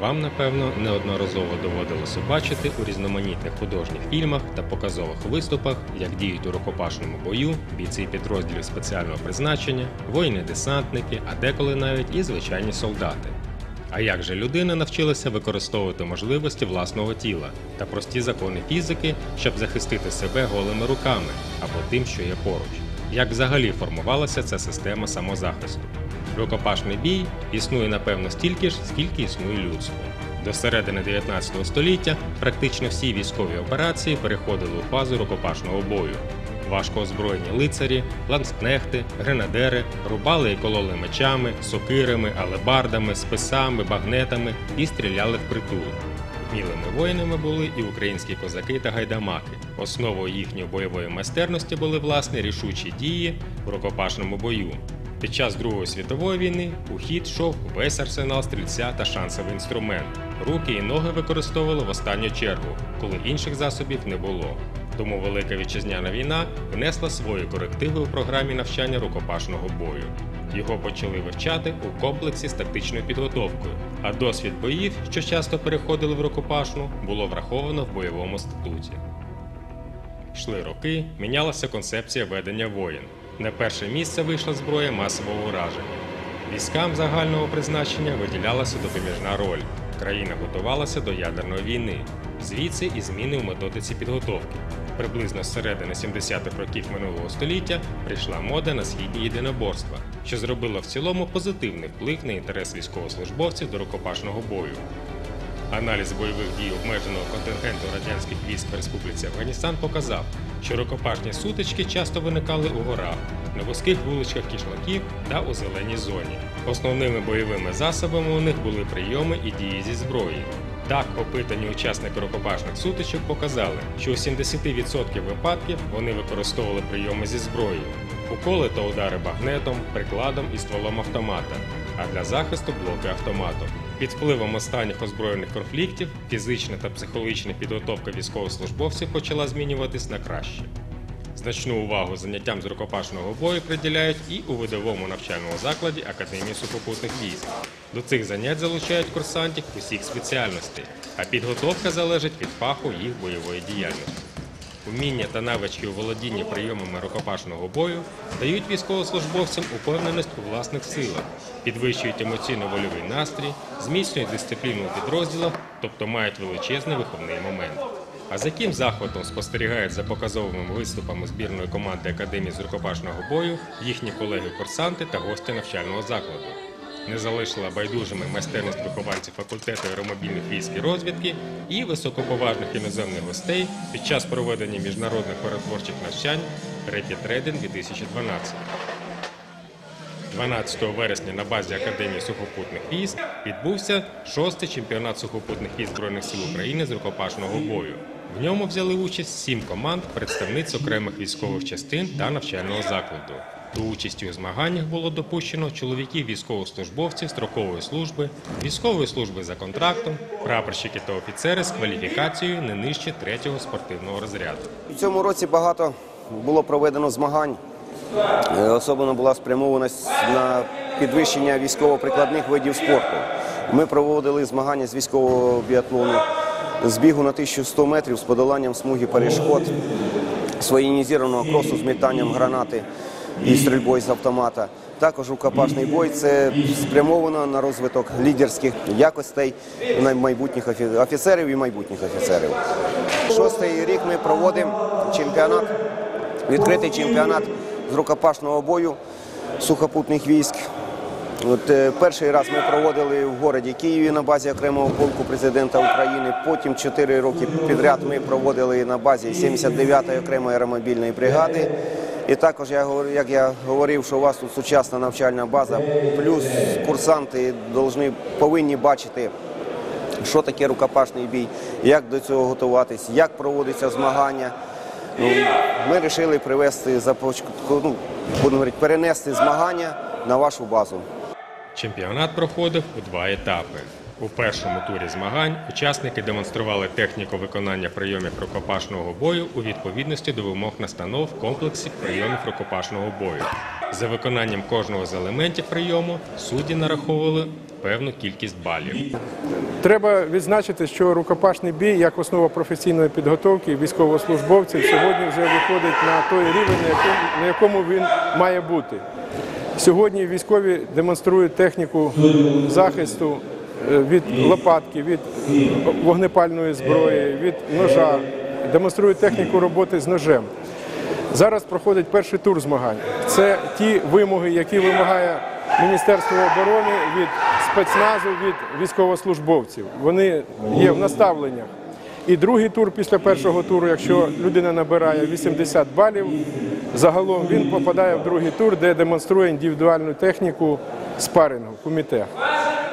Вам, напевно, неодноразово доводилося бачити у різноманітних художніх фільмах та показових виступах, як діють у рукопашному бою бійці підрозділів спеціального призначення, воїни-десантники, а деколи навіть і звичайні солдати. А як же людина навчилася використовувати можливості власного тіла та прості закони фізики, щоб захистити себе голими руками або тим, що є поруч? Як взагалі формувалася ця система самозахисту? Рукопашний бій існує напевно стільки ж, скільки існує людство. До середини 19 століття практично всі військові операції переходили у фазу рукопашного бою. Важко озброєні лицарі, ланскнехти, гренадери рубали і кололи мечами, сокирами, алебардами, списами, багнетами і стріляли впритул. Вмілими воїнами були і українські козаки та гайдамаки. Основою їхньої бойової майстерності були власне рішучі дії в рукопашному бою. Під час Другої світової війни у хід йшов весь арсенал стрільця та шансовий інструмент. Руки і ноги використовували в останню чергу, коли інших засобів не було. Тому Велика Вітчизняна війна внесла свої корективи у програмі навчання рукопашного бою. Його почали вивчати у комплексі з тактичною підготовкою, а досвід боїв, що часто переходили в рукопашну, було враховано в бойовому статуті. Йшли роки, мінялася концепція ведення воєн. На перше місце вийшла зброя масового ураження. Військам загального призначення виділялася допоміжна роль. Країна готувалася до ядерної війни. Звідси і зміни у методиці підготовки. Приблизно з середини 70-х років минулого століття прийшла мода на східні єдиноборства, що зробило в цілому позитивний вплив на інтерес військовослужбовців до рукопашного бою. Аналіз бойових дій обмеженого контингенту радянських військ в Республіці Афганістан показав, що рукопашні сутички часто виникали у горах, на вузьких вуличках кішлаків та у зеленій зоні. Основними бойовими засобами у них були прийоми і дії зі зброї. Так, опитані учасники рукопашних сутичок показали, що у 70% випадків вони використовували прийоми зі зброєю, уколи та удари багнетом, прикладом і стволом автомата, а для захисту блоки автомату. Під впливом останніх озброєних конфліктів фізична та психологічна підготовка військовослужбовців почала змінюватись на краще. Значну увагу заняттям з рукопашного бою приділяють і у видовому навчальному закладі Академії сухопутних військ. До цих занять залучають курсантів усіх спеціальностей, а підготовка залежить від фаху їх бойової діяльності. Уміння та навички у володінні прийомами рукопашного бою дають військовослужбовцям упевненість у власних силах, підвищують емоційно-вольовий настрій, зміцнюють дисципліну у підрозділах, тобто мають величезний виховний момент. А з яким захватом спостерігають за показовими виступами збірної команди Академії з рукопашного бою їхні колеги-курсанти та гості навчального закладу. Не залишила байдужими майстерність вихованців факультету аеромобільних військ і розвідки і високоповажних іноземних гостей під час проведення міжнародних миротворчих навчань Rapid Trading 2012. 12 вересня на базі Академії сухопутних військ відбувся шостий чемпіонат сухопутних військ Збройних сил України з рукопашного бою. В ньому взяли участь сім команд, представниць окремих військових частин та навчального закладу. До участі у змаганнях було допущено чоловіків військовослужбовців строкової служби, військової служби за контрактом, прапорщики та офіцери з кваліфікацією не нижче третього спортивного розряду. У цьому році багато було проведено змагань. Е, Особливо була спрямованість на підвищення військово-прикладних видів спорту. Ми проводили змагання з військового біатлону, з бігу на 1100 метрів з подоланням смуги перешкод, з воєнізованого кросу з метанням гранати і стрільбою з автомата. Також рукопашний бой це спрямовано на розвиток лідерських якостей майбутніх офіцерів і майбутніх офіцерів. Шостий рік ми проводимо чемпіонат, відкритий чемпіонат з рукопашного бою сухопутних військ. От, е, перший раз ми проводили в городі Києві на базі окремого полку президента України. Потім чотири роки підряд ми проводили на базі 79-ї окремої аеромобільної бригади. І також я як я говорив, що у вас тут сучасна навчальна база, плюс курсанти должны, повинні бачити що таке рукопашний бій, як до цього готуватись, як проводиться змагання. Ну, ми вирішили привести ну, будемо говорити, перенести змагання на вашу базу. Чемпіонат проходив у два етапи. У першому турі змагань учасники демонстрували техніку виконання прийомів рукопашного бою у відповідності до вимог настанов в комплексі прийомів рукопашного бою. За виконанням кожного з елементів прийому судді нараховували певну кількість балів. Треба відзначити, що рукопашний бій як основа професійної підготовки військовослужбовців сьогодні вже виходить на той рівень, на якому, він має бути. Сьогодні військові демонструють техніку захисту від лопатки, від вогнепальної зброї, від ножа, демонструють техніку роботи з ножем. Зараз проходить перший тур змагань. Це ті вимоги, які вимагає Міністерство оборони від спецназу, від військовослужбовців. Вони є в наставленнях. І другий тур після першого туру, якщо людина набирає 80 балів, загалом він попадає в другий тур, де демонструє індивідуальну техніку спарингу, куміте.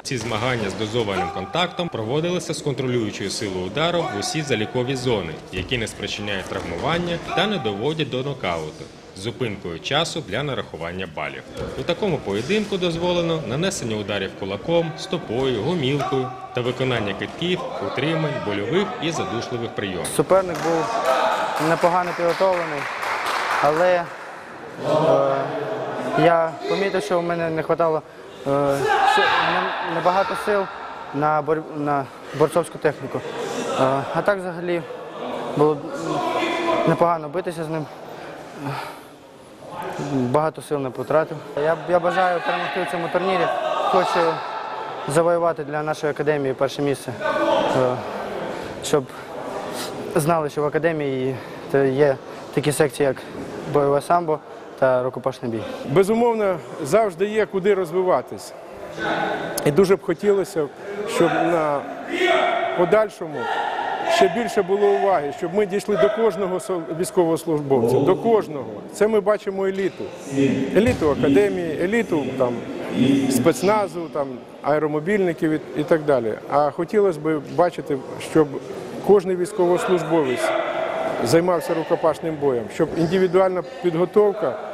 Ці змагання з дозованим контактом проводилися з контролюючою силою удару в усі залікові зони, які не спричиняють травмування та не доводять до нокауту. Зупинкою часу для нарахування балів. У такому поєдинку дозволено нанесення ударів кулаком, стопою, гомілкою та виконання китків, утримань, больових і задушливих прийомів. Суперник був непогано підготовлений, але е, я помітив, що в мене не вистачало е, ще небагато сил на, бор, на борцовську техніку. Е, а так взагалі було непогано битися з ним. Багато сил не потратив. Я, я бажаю перемогти в цьому турнірі. Хочу завоювати для нашої академії перше місце, е, щоб знали, що в академії є такі секції, як бойове самбо та рукопашний бій. Безумовно, завжди є куди розвиватись. І дуже б хотілося, щоб на подальшому ще більше було уваги, щоб ми дійшли до кожного військовослужбовця, до кожного. Це ми бачимо еліту. Еліту академії, еліту там, спецназу, там, аеромобільників і так далі. А хотілося б бачити, щоб кожен військовослужбовець займався рукопашним боєм, щоб індивідуальна підготовка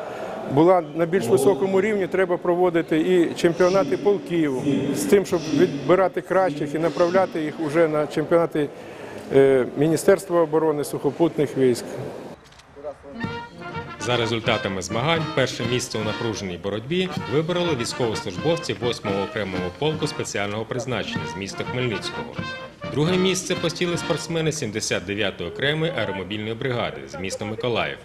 була на більш високому рівні, треба проводити і чемпіонати полків з тим, щоб відбирати кращих і направляти їх уже на чемпіонати е, Міністерства оборони сухопутних військ. За результатами змагань, перше місце у напруженій боротьбі вибороли військовослужбовці 8-го окремого полку спеціального призначення з міста Хмельницького. Друге місце посіли спортсмени 79-ї окремої аеромобільної бригади з міста Миколаїв.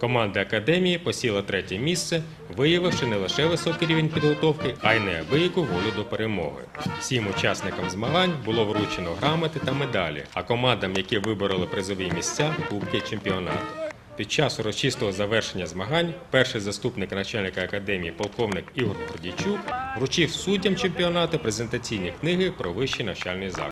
Команда академії посіла третє місце, виявивши не лише високий рівень підготовки, а й неабияку волю до перемоги. Всім учасникам змагань було вручено грамоти та медалі, а командам, які вибороли призові місця, кубки чемпіонату. Під час урочистого завершення змагань перший заступник начальника академії полковник Ігор Гордійчук вручив суддям чемпіонату презентаційні книги про вищий навчальний заклад.